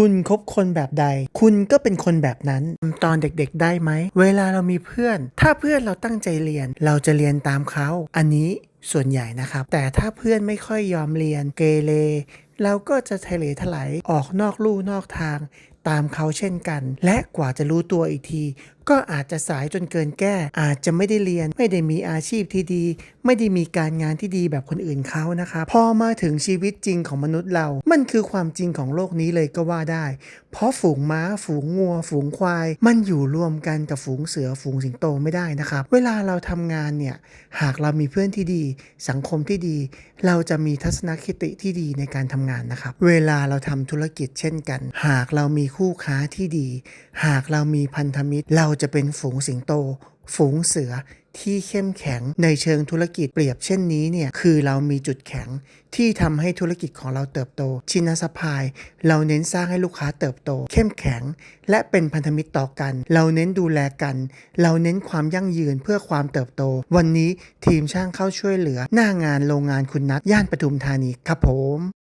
คุณคบคนแบบใด คุณก็เป็นคนแบบนั้น ตอนเด็กๆได้ไหม เวลาเรามีเพื่อน ถ้าเพื่อนเราตั้งใจเรียน เราจะเรียนตามเขา อันนี้ส่วนใหญ่นะครับ แต่ถ้าเพื่อนไม่ค่อยยอมเรียนเกเรเราก็จะทะเลถลายออกนอกลู่นอกทาง ตามเขาเช่นกัน และกว่าจะรู้ตัวอีกที ก็อาจจะสายจนเกินแก้ อาจจะไม่ได้เรียน ไม่ได้มีอาชีพที่ดี ไม่ได้มีการงานที่ดีแบบคนอื่นเขานะครับพอมาถึงชีวิตจริงของมนุษย์เรา มันคือความจริงของโลกนี้เลยก็ว่าได้ เพราะฝูงม้า ฝูงงัว ฝูงควาย มันอยู่รวมกันกับฝูงเสือ ฝูงสิงโตไม่ได้นะครับ เวลาเราทำงานเนี่ย หากเรามีเพื่อนที่ดี สังคมที่ดี เราจะมีทัศนคติที่ดีในการทำงานนะครับ เวลาเราทำธุรกิจเช่นกัน หากเรามีคู่ค้าที่ดี หากเรามีพันธมิตร เราจะเป็นฝูงสิงโต ฝูงเสือที่เข้มแข็งในเชิงธุรกิจเปรียบเช่นนี้เนี่ยคือเรามีจุดแข็งที่ทำให้ธุรกิจของเราเติบโต ชินสพาย เราเน้นสร้างให้ลูกค้าเติบโต เข้มแข็ง และเป็นพันธมิตรต่อกัน เราเน้นดูแลกัน เราเน้นความยั่งยืนเพื่อความเติบโต วันนี้ทีมช่างเข้าช่วยเหลือ หน้างานโรงงานคุณนัทย่านปทุมธานีครับผม